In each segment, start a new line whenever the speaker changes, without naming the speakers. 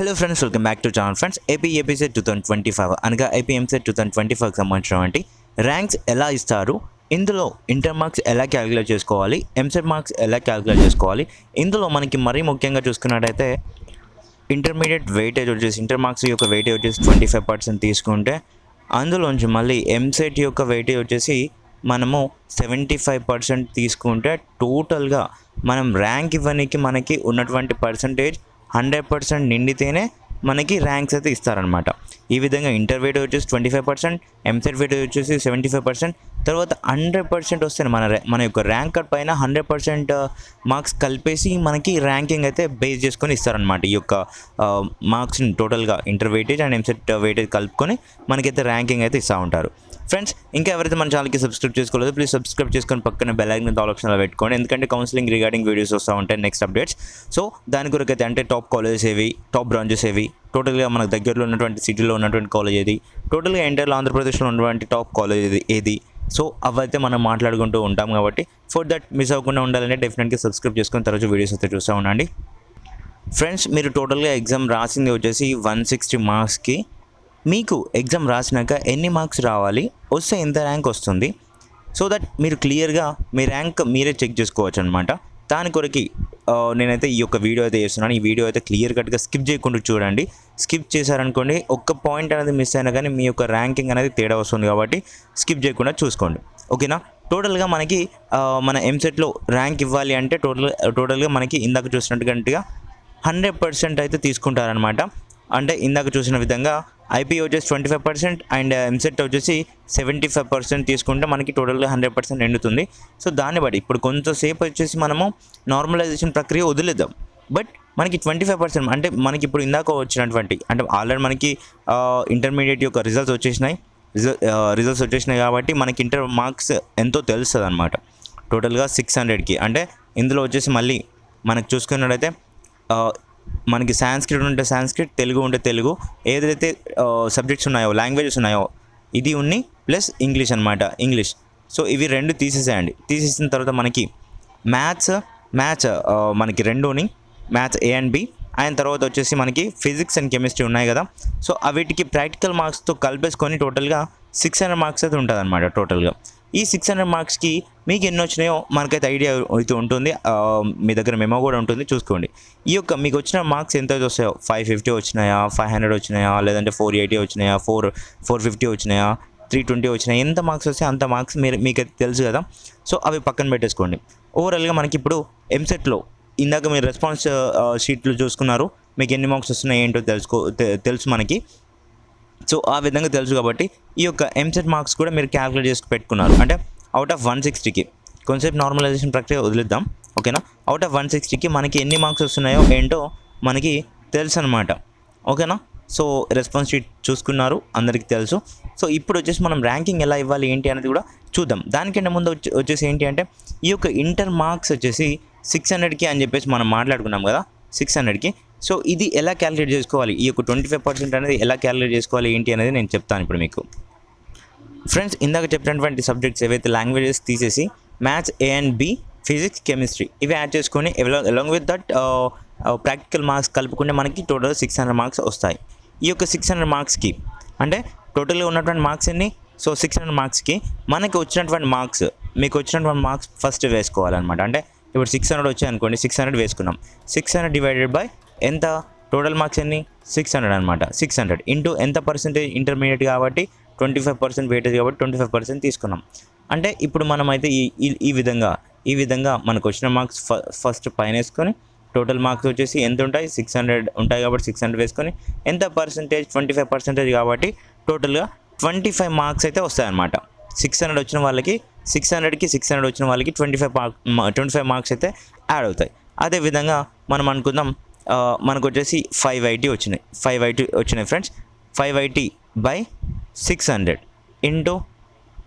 Hello friends welcome back to channel friends AP EAPCET two thousand twenty five అనగా AP EAMCET two thousand twenty ఫైవ్కి సంబంధించినటువంటి ranks ఎలా ఇస్తారు ఇందులో ఇంటర్ మార్క్స్ ఎలా క్యాలిక్యులేట్ చేసుకోవాలి ఎంసెట్ మార్క్స్ ఎలా క్యాలిక్యులేట్ చేసుకోవాలి ఇందులో మనకి మరీ ముఖ్యంగా చూసుకున్నట్టయితే ఇంటర్మీడియట్ వెయిటేజ్ వచ్చేసి ఇంటర్ మార్క్స్ యొక్క వెయిటేజ్ వచ్చేసి ట్వంటీ ఫైవ్ పర్సెంట్ తీసుకుంటే అందులోంచి మళ్ళీ ఎంసెట్ యొక్క వెయిటేజ్ వచ్చేసి మనము సెవెంటీ ఫైవ్ పర్సెంట్ తీసుకుంటే టోటల్గా మనం ర్యాంక్ ఇవ్వడానికి మనకి ఉన్నటువంటి పర్సంటేజ్ హండ్రెడ్ పర్సెంట్ నిండితేనే మనకి ర్యాంక్స్ అయితే ఇస్తారనమాట ఈ విధంగా ఇంటర్ వచ్చేసి twenty five percent EAMCET weightage వచ్చేసి సెవెంటీ ఫైవ్ పర్సెంట్ తర్వాత హండ్రెడ్ పర్సెంట్ వస్తాయి మన మన యొక్క ర్యాంక్ కార్డ్ పైన హండ్రెడ్ పర్సెంట్ మార్క్స్ కలిపేసి మనకి ర్యాంకింగ్ అయితే బేస్ చేసుకొని ఇస్తారనమాట ఈ యొక్క మార్క్స్ని టోటల్గా inter weightage and EAMCET weightage కలుపుకొని మనకైతే ర్యాంకింగ్ అయితే ఇస్తూ ఉంటారు. ఫ్రెండ్స్ ఇంకా ఎవరైతే మన ఛానల్కి సబ్స్క్రైబ్ చేసుకోలేదో ప్లీజ్ సబ్స్క్రైబ్ చేసుకొని పక్కన బెల్ ఐకన్ ఆల్ ఆప్షన్లో పెట్టుకోండి. ఎందుకంటే కౌన్సిలింగ్ రిగార్డింగ్ వీడియోస్ వస్తూ ఉంటాయి నెక్స్ట్ అప్డేట్స్ సో దాని కొరకు అయితే అంటే టాప్ కాలేజెస్ ఏవి టాప్ బ్రాంచెస్ ఏవి టోటల్గా మనకు దగ్గరలో ఉన్నటువంటి సిటీలో ఉన్నటువంటి కాలేజ్ ఏది టోటల్గా ఎంటైర్లో ఆంధ్రప్రదేశ్లో ఉన్నటువంటి టాప్ కాలేజ్ ఏది సో అవైతే మనం మాట్లాడుకుంటూ ఉంటాం కాబట్టి ఫర్ దట్ మిస్ అవ్వకుండా ఉండాలంటే డెఫినెట్గా సబ్స్క్రైబ్ చేసుకొని తర్వాత వీడియోస్ అయితే చూస్తూ ఉండండి. ఫ్రెండ్స్ మీరు టోటల్గా ఎగ్జామ్ రాసింది వచ్చేసి వన్ సిక్స్టీ మార్క్స్కి మీకు ఎగ్జామ్ రాసినాక ఎన్ని మార్క్స్ రావాలి? వస్తే ఎంత ర్యాంక్ వస్తుంది? సో దట్ మీరు క్లియర్గా మీ ర్యాంక్ మీరే చెక్ చేసుకోవచ్చు అనమాట దాని కొరకి నేనైతే ఈ యొక్క వీడియో అయితే చేస్తున్నాను. ఈ వీడియో అయితే క్లియర్ కట్గా స్కిప్ చేయకుండా చూడండి. స్కిప్ చేశారనుకోండి ఒక్క పాయింట్ అనేది మిస్ అయినా కానీ మీ యొక్క ర్యాంకింగ్ అనేది తేడా వస్తుంది కాబట్టి స్కిప్ చేయకుండా చూసుకోండి. ఓకేనా టోటల్గా మనకి మన ఎంసెట్లో ర్యాంక్ ఇవ్వాలి అంటే టోటల్ టోటల్గా మనకి ఇందాక చూసినట్టుగా హండ్రెడ్ పర్సెంట్ అయితే తీసుకుంటారనమాట అంటే ఇందాక చూసిన విధంగా ఐపీ వచ్చేసి twenty five percent and uh, EAMCET వచ్చేసి సెవెంటీ ఫైవ్ పర్సెంట్ తీసుకుంటే మనకి టోటల్గా హండ్రెడ్ పర్సెంట్ ఎండుతుంది. సో దాన్ని బట్టి ఇప్పుడు కొంతసేపు వచ్చేసి మనము నార్మలైజేషన్ ప్రక్రియ వదిలేద్దాం. బట్ మనకి ట్వంటీ ఫైవ్ పర్సెంట్ అంటే మనకి ఇప్పుడు ఇందాక వచ్చినటువంటి అంటే ఆల్రెడీ మనకి uh, ఇంటర్మీడియట్ యొక్క రిజల్ట్స్ వచ్చేసినాయి. రిజల్ట్స్ uh, వచ్చేసినాయి కాబట్టి మనకి ఇంటర్ మార్క్స్ ఎంతో తెలుస్తుంది అనమాట టోటల్గా సిక్స్ హండ్రెడ్కి అంటే ఇందులో వచ్చేసి మళ్ళీ మనకు చూసుకున్నట్టయితే మనకి సాంస్క్రిట్ ఉంటే సాంస్క్రిట్ తెలుగు ఉంటే తెలుగు. ఏదైతే సబ్జెక్ట్స్ ఉన్నాయో లాంగ్వేజెస్ ఉన్నాయో ఇది ఉన్ని ప్లస్ ఇంగ్లీష్ అనమాట ఇంగ్లీష్ సో ఇవి రెండు తీసేసేయండి. తీసేసిన తర్వాత మనకి మ్యాథ్స్ మ్యాథ్స్ మనకి రెండుని మ్యాథ్స్ ఏ అండ్ బి ఆయన తర్వాత వచ్చేసి మనకి ఫిజిక్స్ అండ్ కెమిస్ట్రీ ఉన్నాయి కదా. సో అవిటికి ప్రాక్టికల్ మార్క్స్తో కలిపేసుకొని టోటల్గా సిక్స్ హండ్రెడ్ మార్క్స్ అయితే ఉంటుంది అనమాట టోటల్గా ఈ సిక్స్ హండ్రెడ్ మార్క్స్కి మీకు ఎన్ని వచ్చినాయో మనకైతే ఐడియా అయితే ఉంటుంది. మీ దగ్గర మెమో కూడా ఉంటుంది. చూసుకోండి. ఈ యొక్క మీకు వచ్చిన మార్క్స్ ఎంత అయితే వస్తాయో ఫైవ్ ఫిఫ్టీ వచ్చినాయా ఫైవ్ హండ్రెడ్ వచ్చినాయా లేదంటే ఫోర్ ఎయిటీ వచ్చినాయా ఫోర్ ఫోర్ ఫిఫ్టీ వచ్చినాయా త్రీ ట్వంటీ వచ్చినాయి ఎంత మార్క్స్ వస్తే అంత మార్క్స్ మీరు మీకైతే తెలుసు కదా. సో అవి పక్కన పెట్టేసుకోండి. ఓవరాల్గా మనకి ఇప్పుడు ఎంసెట్లో ఇందాక మీరు రెస్పాన్స్ షీట్లు చూసుకున్నారు. మీకు ఎన్ని మార్క్స్ వస్తున్నాయి ఏంటో తెలుసుకో తె- తెలుసు మనకి. సో ఆ విధంగా తెలుసు కాబట్టి ఈ యొక్క ఎంసెట్ మార్క్స్ కూడా మీరు క్యాలిక్యులేట్ చేసి పెట్టుకున్నారు. అంటే అవుట్ ఆఫ్ వన్ సిక్స్టీకి కొంచెంసేపు నార్మలైజేషన్ ప్రక్రియ వదిలేద్దాం. ఓకేనా? అవుట్ ఆఫ్ వన్ సిక్స్టీకి మనకి ఎన్ని మార్క్స్ వస్తున్నాయో ఏంటో మనకి తెలుసు అనమాట ఓకేనా? సో రెస్పాన్స్ షీట్ చూసుకున్నారు అందరికీ తెలుసు. సో ఇప్పుడు వచ్చేసి మనం ర్యాంకింగ్ ఎలా ఇవ్వాలి ఏంటి అనేది కూడా చూద్దాం. దానికంటే ముందు వచ్చి- వచ్చేసి ఏంటి అంటే ఈ యొక్క ఇంటర్ మార్క్స్ వచ్చేసి సిక్స్ హండ్రెడ్కి అని చెప్పేసి మనం మాట్లాడుకున్నాం కదా. సిక్స్ హండ్రెడ్కి సో ఇది ఎలా క్యాలిక్యులేట్ చేసుకోవాలి? ఈ యొక్క ట్వంటీ ఫైవ్ పర్సెంట్ అనేది ఎలా క్యాలిక్యులేట్ చేసుకోవాలి ఏంటి అనేది నేను చెప్తాను ఇప్పుడు మీకు. ఫ్రెండ్స్ ఇందాక చెప్పినటువంటి సబ్జెక్ట్స్ ఏవైతే లాంగ్వేజెస్ తీసేసి maths A and B physics chemistry ఇవి యాడ్ చేసుకొని along with that practical marks కలుపుకుంటే మనకి టోటల్ సిక్స్ హండ్రెడ్ మార్క్స్ వస్తాయి. ఈ యొక్క సిక్స్ హండ్రెడ్ మార్క్స్కి అంటే టోటల్గా ఉన్నటువంటి మార్క్స్ ఎన్ని? సో సిక్స్ హండ్రెడ్ మార్క్స్కి మనకి వచ్చినటువంటి మార్క్స్ మీకు వచ్చినటువంటి మార్క్స్ ఫస్ట్ వేసుకోవాలన్నమాట. అంటే ఇప్పుడు సిక్స్ హండ్రెడ్ వచ్చాయి అనుకోండి సిక్స్ హండ్రెడ్ వేసుకున్నాం. సిక్స్ హండ్రెడ్ డివైడెడ్ బై ఎంత? టోటల్ మార్క్స్ ఎన్ని? సిక్స్ హండ్రెడ్ అనమాట సిక్స్ హండ్రెడ్ ఇంటూ ఎంత పర్సెంటేజ్ ఇంటర్మీడియట్ కాబట్టి ట్వంటీ ఫైవ్ పర్సెంట్ వెయిటేజ్ కాబట్టి ట్వంటీ ఫైవ్ పర్సెంట్ తీసుకున్నాం. అంటే ఇప్పుడు మనమైతే ఈ ఈ- విధంగా ఈ విధంగా మనకు వచ్చిన మార్క్స్ ఫ ఫస్ట్ పైన వేసుకొని టోటల్ మార్క్స్ వచ్చేసి ఎంత ఉంటాయి? సిక్స్ హండ్రెడ్ ఉంటాయి కాబట్టి సిక్స్ హండ్రెడ్ వేసుకొని ఎంత పర్సెంటేజ్ ట్వంటీ ఫైవ్ పర్సెంటేజ్ కాబట్టి టోటల్గా ట్వంటీ ఫైవ్ మార్క్స్ అయితే వస్తాయన్నమాట. సిక్స్ హండ్రెడ్ వచ్చిన వాళ్ళకి సిక్స్ హండ్రెడ్కి సిక్స్ హండ్రెడ్ వచ్చిన వాళ్ళకి twenty five twenty five marks అయితే యాడ్ అవుతాయి. అదేవిధంగా మనం అనుకుందాం మనకు వచ్చేసి ఫైవ్ ఐటీ వచ్చినాయి. ఫైవ్ ఐటీ వచ్చినాయి friends five eighty by six hundred into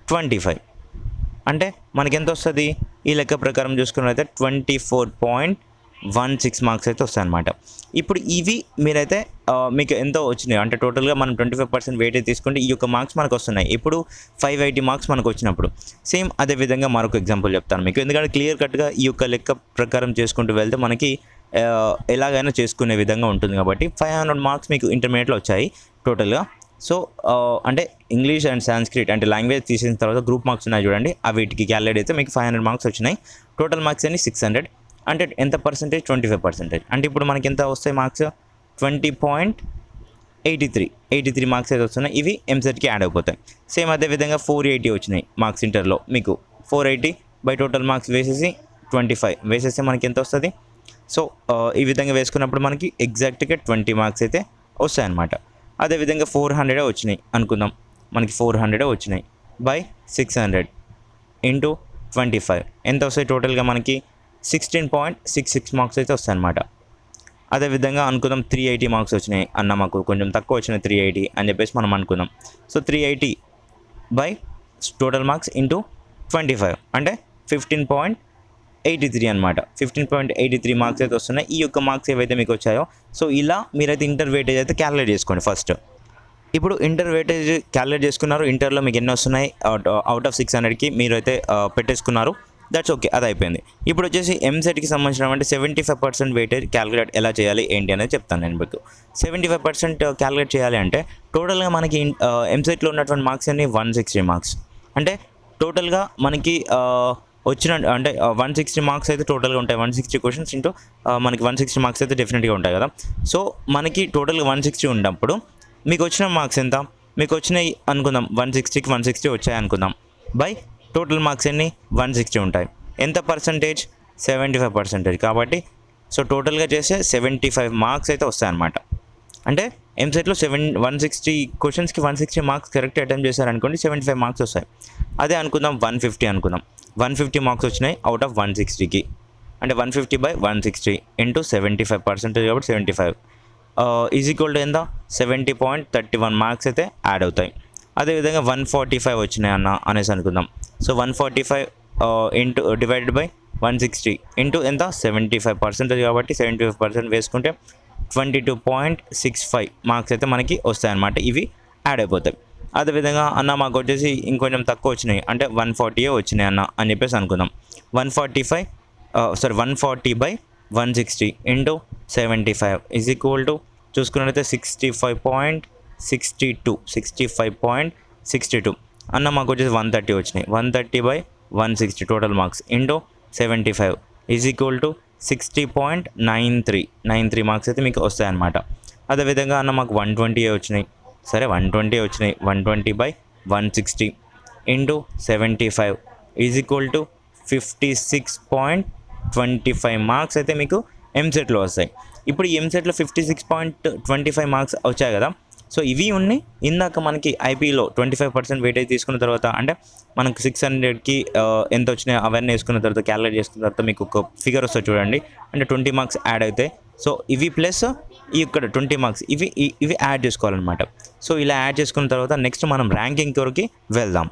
twenty five అంటే మనకి ఎంత వస్తుంది ఈ లెక్క ప్రకారం చూసుకున్నైతే twenty four point one six marks అయితే వస్తాయి అనమాట ఇప్పుడు ఇవి మీరైతే మీకు ఎంతో వచ్చినాయి. అంటే టోటల్గా మనం ట్వంటీ ఫైవ్ పర్సెంట్ వెయిట్ తీసుకుంటే ఈ యొక్క మార్క్స్ మనకు వస్తున్నాయి ఇప్పుడు ఫైవ్ ఎయిటీ మార్క్స్ మనకు వచ్చినప్పుడు సేమ్ అదే విధంగా మరొక ఎగ్జాంపుల్ చెప్తాను మీకు. ఎందుకంటే క్లియర్ కట్గా ఈ యొక్క లెక్క ప్రకారం చేసుకుంటూ వెళ్తే మనకి ఎలాగైనా చేసుకునే విధంగా ఉంటుంది కాబట్టి ఫైవ్ హండ్రెడ్ మార్క్స్ మీకు ఇంటర్మీడియట్లో వచ్చాయి టోటల్గా. సో అంటే ఇంగ్లీష్ అండ్ సాంస్క్రిట్ అంటే లాంగ్వేజ్ తీసిన తర్వాత గ్రూప్ మార్క్స్ ఉన్నాయి చూడండి. ఆ వీటికి క్యాలిక్యులేట్ అయితే మీకు ఫైవ్ హండ్రెడ్ మార్క్స్ వచ్చినాయి. టోటల్ మార్క్స్ అని సిక్స్ హండ్రెడ్. అంటే ఎంత పర్సెంటేజ్? Twenty five percentage. అంటే ఇప్పుడు మనకి ఎంత వస్తాయి marks? Twenty point eighty three. Eighty three marks అయితే వస్తున్నాయి. ఇవి ఎంసెట్కి యాడ్ అయిపోతాయి. సేమ్ అదే విధంగా ఫోర్ ఎయిటీ వచ్చినాయి మార్క్స్ ఇంటర్లో. మీకు four eighty by total marks వేసేసి ట్వంటీ ఫైవ్. వేసేస్తే మనకి ఎంత వస్తుంది? సో ఈ విధంగా వేసుకున్నప్పుడు మనకి ఎగ్జాక్ట్గా ట్వంటీ మార్క్స్ అయితే వస్తాయన్నమాట. అదేవిధంగా ఫోర్ హండ్రెడే వచ్చినాయి అనుకుందాం. మనకి ఫోర్ హండ్రెడే వచ్చినాయి. By six hundred into twenty five. ఎంత వస్తాయి టోటల్గా మనకి? Sixteen point six six marks అయితే వస్తాయి అనమాట అదేవిధంగా అనుకుందాం త్రీ ఎయిటీ మార్క్స్ వచ్చినాయి అన్న మాకు కొంచెం తక్కువ వచ్చినాయి త్రీ ఎయిటీ అని చెప్పేసి మనం అనుకుందాం. So three eighty by total marks into twenty five. అంటే ఫిఫ్టీన్ పాయింట్ ఎయిటీ త్రీ అనమాట fifteen point eighty three marks అయితే వస్తున్నాయి. ఈ యొక్క మార్క్స్ ఏవైతే మీకు వచ్చాయో సో ఇలా మీరైతే ఇంటర్ వెయిటేజ్ అయితే క్యాలిక్యులేట్ చేసుకోండి ఫస్ట్ ఇప్పుడు ఇంటర్ వెయిటేజ్ క్యాలిక్యులేట్ చేసుకున్నారు. ఇంటర్లో మీకు ఎన్ని వస్తున్నాయి? అవుట్ ఆఫ్ సిక్స్ హండ్రెడ్కి మీరు అయితే పెట్టేసుకున్నారు. దట్స్ ఓకే అది అయిపోయింది. ఇప్పుడు వచ్చేసి ఎంసెట్కి సంబంధించిన అంటే seventy five percent weightage calculate ఎలా చేయాలి? ఏంటి అనేది చెప్తాను నేను మీకు. సెవెంటీ ఫైవ్ పర్సెంట్ క్యాలిక్యులేట్ చేయాలి అంటే టోటల్గా మనకి ఎంసెట్లో ఉన్నటువంటి మార్క్స్ అన్ని వన్ సిక్స్టీ మార్క్స్ అంటే టోటల్గా మనకి వచ్చిన అంటే వన్ సిక్స్టీ మార్క్స్ అయితే టోటల్గా ఉంటాయి. వన్ సిక్స్టీ క్వశ్చన్స్ ఇంటూ మనకి వన్ సిక్స్టీ మార్క్స్ అయితే డెఫినెట్గా ఉంటాయి కదా. సో మనకి టోటల్గా వన్ సిక్స్టీ ఉన్నప్పుడు మీకు వచ్చిన మార్క్స్ ఎంత? మీకు వచ్చినాయి అనుకుందాం. వన్ సిక్స్టీకి వన్ సిక్స్టీ వచ్చాయి అనుకుందాం. బై టోటల్ మార్క్స్ ఎన్ని? వన్ సిక్స్టీ ఉంటాయి. ఎంత పర్సంటేజ్ సెవెంటీ ఫైవ్ పర్సెంటేజ్ కాబట్టి సో టోటల్గా చేస్తే సెవెంటీ ఫైవ్ మార్క్స్ అయితే వస్తాయన్నమాట. అంటే ఎంసెట్లో సెవెన్ వన్ సిక్స్టీ క్వశ్చన్స్కి one sixty marks correct attempt చేశారనుకోండి సెవెంటీ ఫైవ్ మార్క్స్ వస్తాయి. అదే అనుకుందాం వన్ ఫిఫ్టీ అనుకుందాం. వన్ ఫిఫ్టీ మార్క్స్ వచ్చినాయి అవుట్ ఆఫ్ వన్ సిక్స్టీకి. అంటే one fifty by one sixty into seventy five percentage కాబట్టి seventy five is equal to ఎంత? Seventy point thirty one marks అయితే యాడ్ అవుతాయి. అదేవిధంగా వన్ ఫార్టీ ఫైవ్ వచ్చినాయి అన్న అనేసి అనుకుందాం. So one forty five into divided by one sixty into ఎంత? సెవెంటీ ఫైవ్ పర్సెంటేజ్ కాబట్టి సెవెంటీ ఫైవ్ పర్సెంట్ వేసుకుంటే twenty two point six five marks అయితే మనకి వస్తాయన్నమాట. ఇవి యాడ్ అయిపోతాయి. అదేవిధంగా అన్న మాకు వచ్చేసి ఇంకొంచెం తక్కువ వచ్చినాయి. అంటే వన్ ఫార్టీయే వచ్చినాయి అన్న అని చెప్పేసి అనుకుందాం. One forty five sorry one forty by one sixty into seventy five is equal to చూసుకున్నట్లయితే sixty five point sixty two sixty five point sixty two అన్న మాకు వచ్చేసి వన్ థర్టీ వచ్చినాయి. One thirty by one sixty total marks into seventy five is equal to sixty point nine three nine three marks అయితే మీకు వస్తాయన్నమాట. అదేవిధంగా అన్న మాకు వన్ ట్వంటీ వచ్చినాయి. సరే వన్ ట్వంటీ వచ్చినాయి. One twenty by one sixty into seventy five is equal to fifty six point twenty five marks అయితే మీకు ఎంసెట్లో వస్తాయి. ఇప్పుడు ఈ ఎంసెట్లో fifty six point twenty five marks వచ్చాయి కదా. సో ఇవి ఉన్నాయి. ఇందాక మనకి ఐపీలో ట్వంటీ ఫైవ్ పర్సెంట్ వెయిటేజ్ తీసుకున్న తర్వాత అంటే మనకు సిక్స్ హండ్రెడ్కి ఎంత వచ్చినాయి అవన్నీ వేసుకున్న తర్వాత క్యాలిక్యులేట్ చేసుకున్న తర్వాత మీకు ఒక ఫిగర్ వస్తుంది చూడండి. అంటే ట్వంటీ మార్క్స్ యాడ్ అవుతాయి సో ఇవి ప్లస్ ఇక్కడ ట్వంటీ మార్క్స్ ఇవి ఇవి యాడ్ చేసుకోవాలన్నమాట. సో ఇలా యాడ్ చేసుకున్న తర్వాత నెక్స్ట్ మనం ర్యాంకింగ్ కొరకి వెళ్దాం.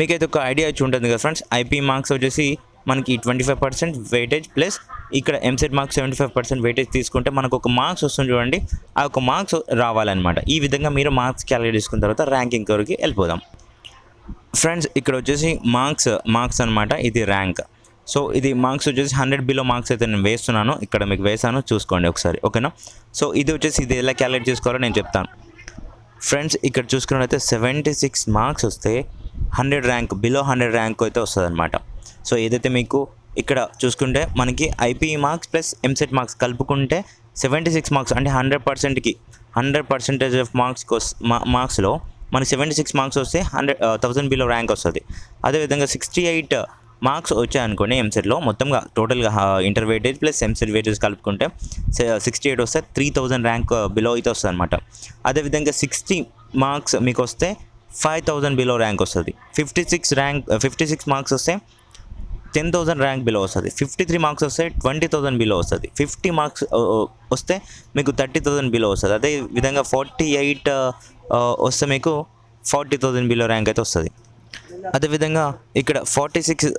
మీకైతే ఒక ఐడియా వచ్చి ఉంటుంది కదా ఫ్రెండ్స్ ఐపీ మార్క్స్ వచ్చేసి మనకి twenty five percent weightage plus ఇక్కడ EAMCET marks seventy five percent weightage తీసుకుంటే మనకు ఒక మార్క్స్ వస్తుంది చూడండి ఆ ఒక మార్క్స్ రావాలన్నమాట. ఈ విధంగా మీరు మార్క్స్ క్యాలిక్యులేట్ చేసుకున్న తర్వాత ర్యాంకింగ్ కొరకి వెళ్ళిపోదాం. ఫ్రెండ్స్ ఇక్కడ వచ్చేసి మార్క్స్ మార్క్స్ అనమాట ఇది ర్యాంక్. సో ఇది మార్క్స్ వచ్చేసి హండ్రెడ్ బిలో మార్క్స్ అయితే నేను వేస్తున్నాను. ఇక్కడ మీకు వేసాను చూసుకోండి ఒకసారి. ఓకేనా? సో ఇది వచ్చేసి ఇది ఎలా క్యాలిక్యులేట్ చేసుకోవాలో నేను చెప్తాను. ఫ్రెండ్స్ ఇక్కడ చూసుకున్నట్లయితే సెవెంటీ సిక్స్ మార్క్స్ వస్తే hundred rank below hundred rank అయితే వస్తుంది అనమాట సో ఏదైతే మీకు ఇక్కడ చూసుకుంటే మనకి IPE marks plus EAMCET marks కలుపుకుంటే సెవెంటీ సిక్స్ మార్క్స్ అంటే హండ్రెడ్ పర్సెంట్కి హండ్రెడ్ పర్సెంటేజ్ ఆఫ్ మార్క్స్కి మార్క్స్లో మనకి సెవెంటీ సిక్స్ మార్క్స్ వస్తే హండ్రెడ్ థౌసండ్ బిలో ర్యాంక్ వస్తుంది. అదేవిధంగా సిక్స్టీ ఎయిట్ మార్క్స్ వచ్చాయనుకోండి ఎంసెట్లో మొత్తంగా టోటల్గా ఇంటర్ ప్లస్ ఎంసెట్ వేటేజ్ కలుపుకుంటే సిక్స్టీ ఎయిట్ వస్తే త్రీ థౌజండ్ ర్యాంక్ బిలో అయితే వస్తుంది అనమాట అదేవిధంగా సిక్స్టీ మార్క్స్ మీకు వస్తే ఫైవ్ థౌజండ్ బిలో ర్యాంక్ వస్తుంది. Fifty six rank fifty six marks వస్తే టెన్ థౌసండ్ ర్యాంక్ బిలో వస్తుంది. ఫిఫ్టీ త్రీ మార్క్స్ వస్తే ట్వంటీ థౌసండ్ బిలో వస్తుంది. ఫిఫ్టీ మార్క్స్ వస్తే మీకు థర్టీ థౌసండ్ బిలో వస్తుంది. అదే విధంగా ఫార్టీ ఎయిట్ వస్తే మీకు ఫార్టీ థౌసండ్ బిలో ర్యాంక్ అయితే వస్తుంది. అదేవిధంగా ఇక్కడ ఫార్టీ సిక్స్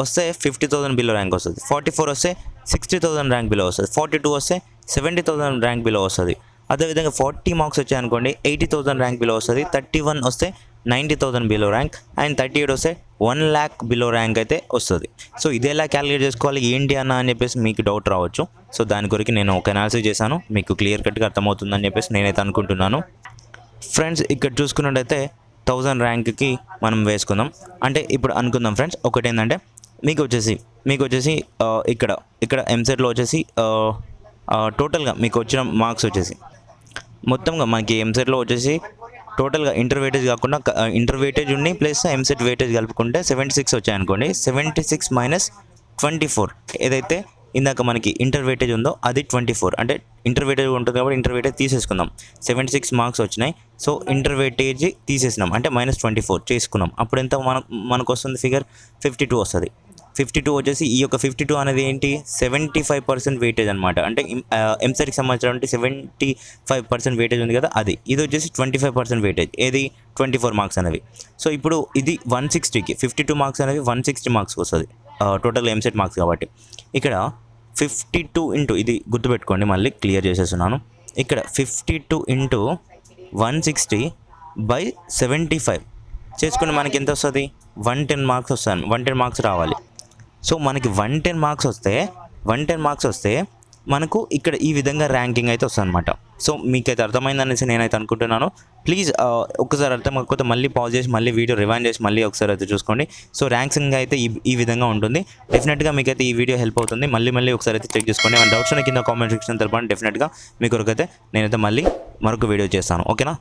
వస్తే ఫిఫ్టీ థౌసండ్ బిలో ర్యాంక్ వస్తుంది. ఫార్టీ ఫోర్ వస్తే సిక్స్టీ థౌసండ్ ర్యాంక్ బిలో వస్తుంది. ఫార్టీ టూ వస్తే సెవెంటీ థౌసండ్ ర్యాంక్ బిలో వస్తుంది. అదేవిధంగా ఫార్టీ మార్క్స్ వచ్చాయనుకోండి ఎయిటీ థౌసండ్ ర్యాంక్ బిలో వస్తుంది. థర్టీ వన్ వస్తే ninety thousand below rank and thirty eight వస్తే వన్ ల్యాక్ బిలో ర్యాంక్ అయితే వస్తుంది. సో ఇది ఎలా క్యాలిక్యులేట్ చేసుకోవాలి? ఏంటి అన్న అని చెప్పేసి మీకు డౌట్ రావచ్చు. సో దాని కొరకు నేను ఒక అనాలిసిస్ చేశాను. మీకు క్లియర్ కట్గా అర్థమవుతుందని చెప్పేసి నేనైతే అనుకుంటున్నాను. ఫ్రెండ్స్ ఇక్కడ చూసుకున్నట్టయితే థౌజండ్ ర్యాంక్కి మనం వేసుకుందాం. అంటే ఇప్పుడు అనుకుందాం ఫ్రెండ్స్ ఒకటి ఏంటంటే మీకు వచ్చేసి మీకు వచ్చేసి ఇక్కడ ఇక్కడ ఎంసెట్లో వచ్చేసి టోటల్గా మీకు వచ్చిన మార్క్స్ వచ్చేసి మొత్తంగా మనకి ఎంసెట్లో వచ్చేసి టోటల్గా ఇంటర్ వెయిటేజ్ కాకుండా ఇంటర్ వెయిటేజ్ ఉండి ప్లస్ ఎంసెట్ వెయిటేజ్ కలుపుకుంటే seventy six వచ్చాయనుకోండి. Seventy six minus twenty four ఏదైతే ఇందాక మనకి ఇంటర్ వెయిటేజ్ ఉందో అది ట్వంటీ ఫోర్ అంటే ఇంటర్వేటేజ్ ఉంటుంది కాబట్టి ఇంటర్వేటేజ్ తీసేసుకుందాం. సెవెంటీ సిక్స్ మార్క్స్ వచ్చినాయి. సో ఇంటర్వేటేజ్ తీసేసినాం. అంటే మైనస్ ట్వంటీ ఫోర్ చేసుకున్నాం. అప్పుడు ఎంత మన మనకు వస్తుంది ఫిగర్ ఫిఫ్టీ టూ వస్తుంది. ఫిఫ్టీ టూ వచ్చేసి ఈ యొక్క ఫిఫ్టీ టూ అనేది ఏంటి? సెవెంటీ ఫైవ్ పర్సెంట్ వెయిటేజ్ అనమాట అంటే ఎంసెట్కి సంబంధించిన సెవెంటీ ఫైవ్ పర్సెంట్ వెయిటేజ్ ఉంది కదా అది. ఇది వచ్చేసి ట్వంటీ ఫైవ్ పర్సెంట్ వెయిటేజ్ ఏది? ట్వంటీ ఫోర్ మార్క్స్ అనేవి. సో ఇప్పుడు ఇది వన్ సిక్స్టీకి ఫిఫ్టీ టూ మార్క్స్ అనేవి వన్ సిక్స్టీ మార్క్స్ వస్తుంది. టోటల్ ఎంసెట్ మార్క్స్ కాబట్టి. ఇక్కడ ఫిఫ్టీ టూ ఇంటూ ఇది గుర్తుపెట్టుకోండి మళ్ళీ క్లియర్ చేసేస్తున్నాను. ఇక్కడ fifty two into one sixty by seventy five చేసుకుని మనకి ఎంత వస్తుంది? వన్ టెన్ మార్క్స్ వస్తాను వన్ టెన్ మార్క్స్ రావాలి. సో మనకి వన్ టెన్ మార్క్స్ వస్తే వన్ టెన్ మార్క్స్ వస్తే మనకు ఇక్కడ ఈ విధంగా ర్యాంకింగ్ అయితే వస్తుంది అనమాట సో మీకైతే అర్థమైందనేసి నేనైతే అనుకుంటున్నాను. ప్లీజ్ uh, ఒక్కసారి అర్థం కాకపోతే మళ్ళీ పాజ్ చేసి మళ్ళీ వీడియో రివైండ్ చేసి మళ్ళీ ఒకసారి అయితే చూసుకోండి. సో ర్యాంకింగ్ అయితే ఈ ఈ విధంగా ఉంటుంది. డెఫినెట్గా మీకైతే ఈ వీడియో హెల్ప్ అవుతుంది. మళ్ళీ మళ్ళీ ఒకసారి అయితే చెక్ చేసుకోండి. మన డౌట్స్ కింద కామెంట్ సెక్షన్ తెలపండి డెఫినెట్గా మీ కొరకైతే నేనైతే మళ్ళీ మరొక వీడియో చేస్తాను. ఓకేనా